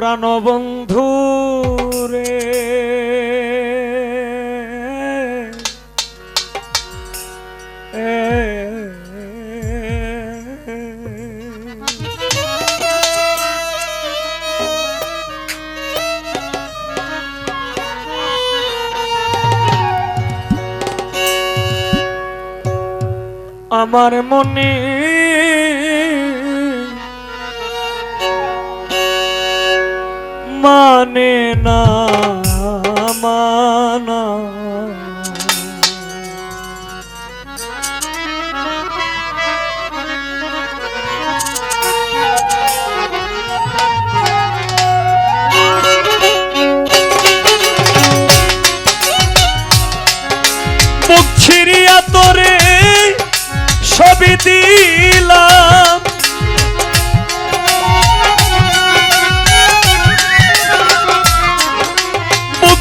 প্রাণবন্ধু রে। আমার মনে মানে না মানা।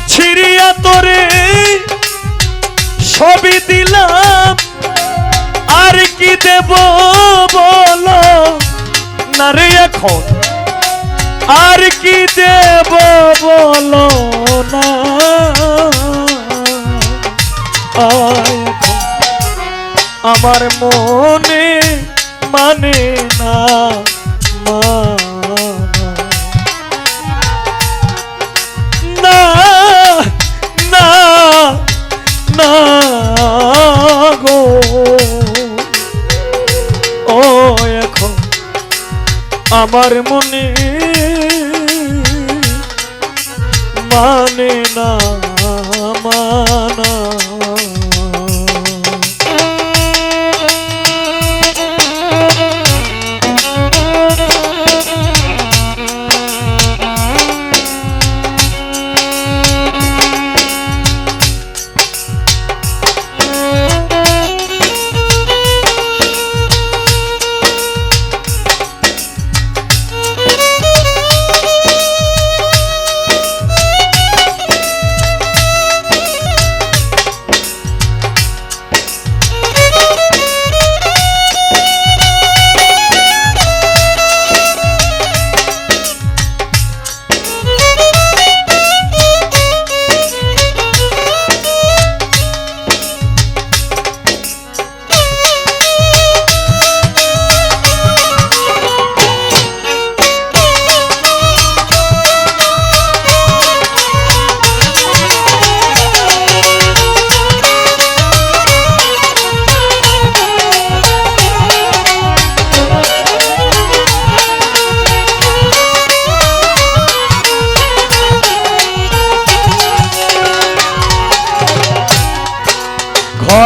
ছিড়িয়া তোরে ছবি দিলাম। আর কি দেব বলো? না রে এখন। আর কি দেব বলো না? আমার মনে মানা। আমার মনে মানে না মানা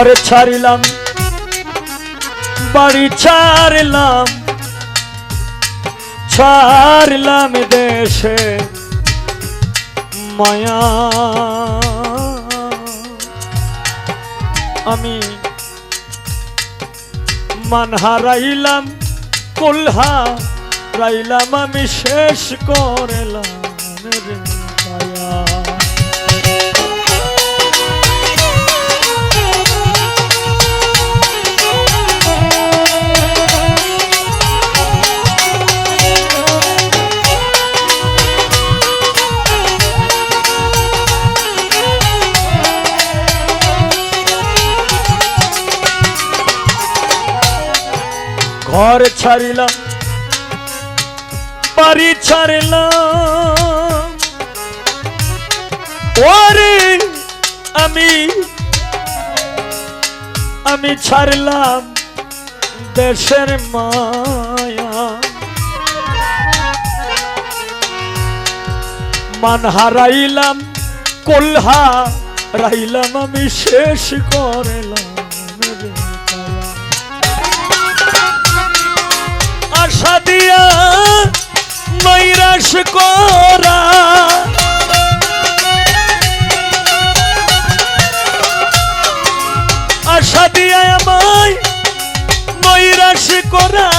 ঘর ছাড়িলাম, বাড়ি ছাড়লাম ছাড়লাম দেশে মায়া। আমি মান হারাইলাম, কুলহা রাইলাম, আমি শেষ করলাম ঘর ছাড়িলাম, বাড়ি ছাড়লাম। আমি আমি ছাড়লাম দেশের মায়া। মান হারাইলাম, কলহা রাইলাম আমি শেষ করলাম। দিয়া নৈরাশ করা। আশা দিয়া আমায় নৈরাশ করা।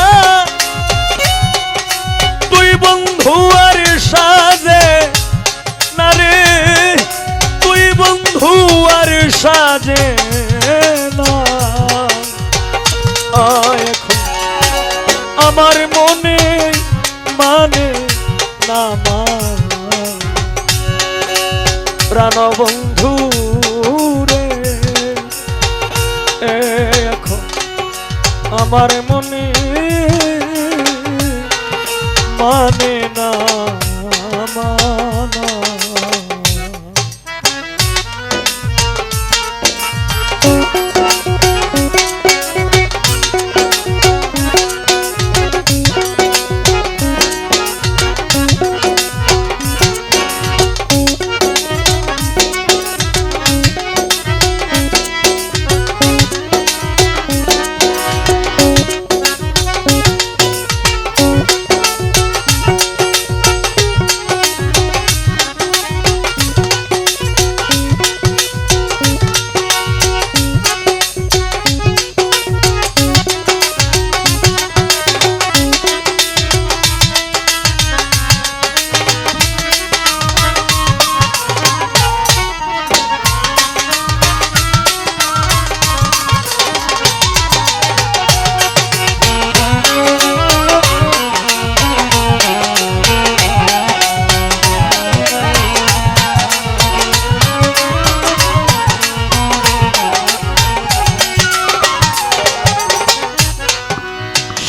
প্রাণবন্ধু রে। এ এখন আমার মনে মানে না।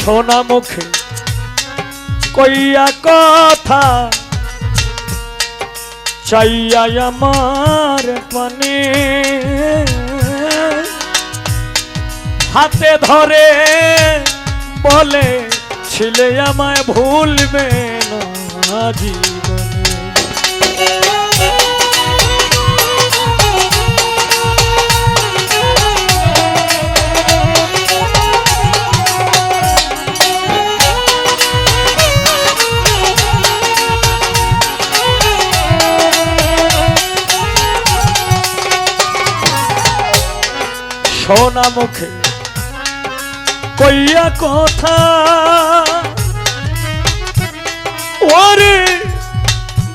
সোনা মুখে কইয়া কথা চাইয়া আমার পানে। হাতে ধরে বলে ছিলে আমায় ভুলবে না সোনা মুখে কইয়া কথা। ওরে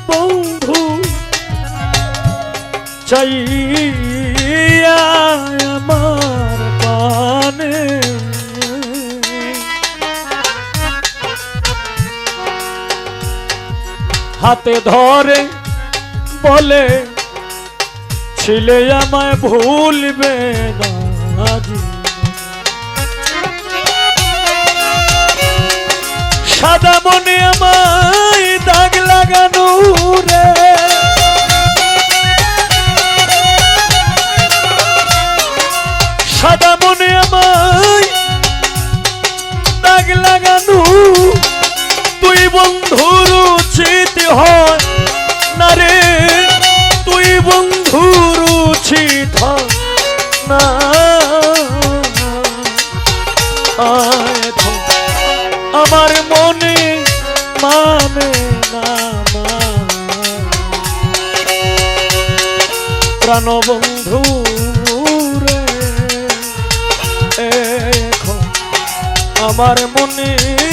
বন্ধু, চাইয়া আমার পানে হাতে ধরে বলে, ছিলে আমায় ভুলবে না। সাদা মনে আমায় দাগ লাগানো রে। সাদা মনে আমায় দাগ লাগানো প্রাণবন্ধু রে আমার মানে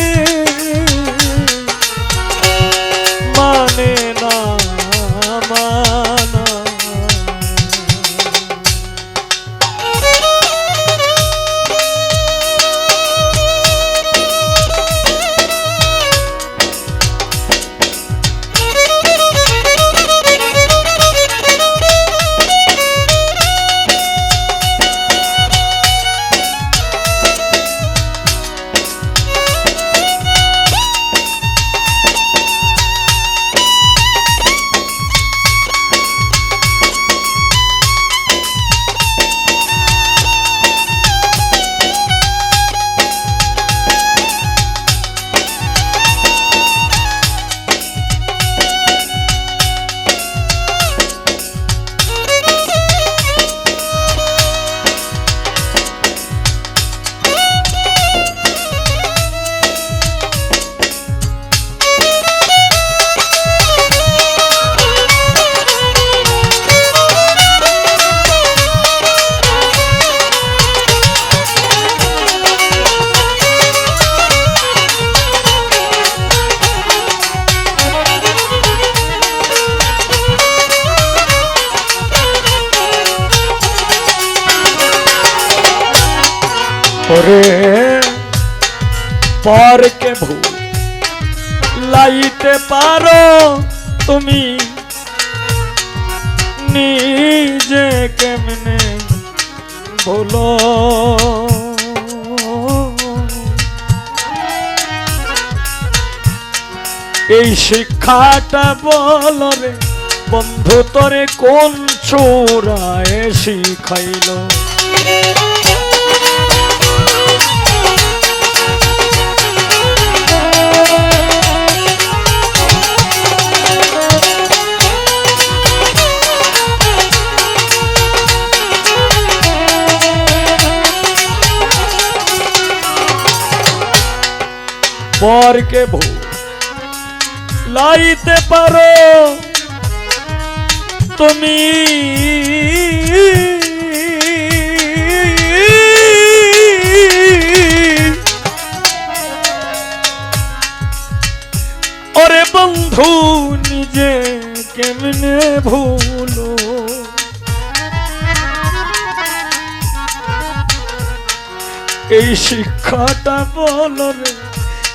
ওরে পরকে ভূ লাইতে পারো তুমি? নিজে কেমনে বলো? এই শিক্ষাটা বল রে, বন্ধু, তরে কোন চোরায় শিখাইলো? পরকে ভূ লাইতে পারো। তুমি ওরে বন্ধু নিজে কেমনে ভুলো? এই শিক্ষাটা বল রে।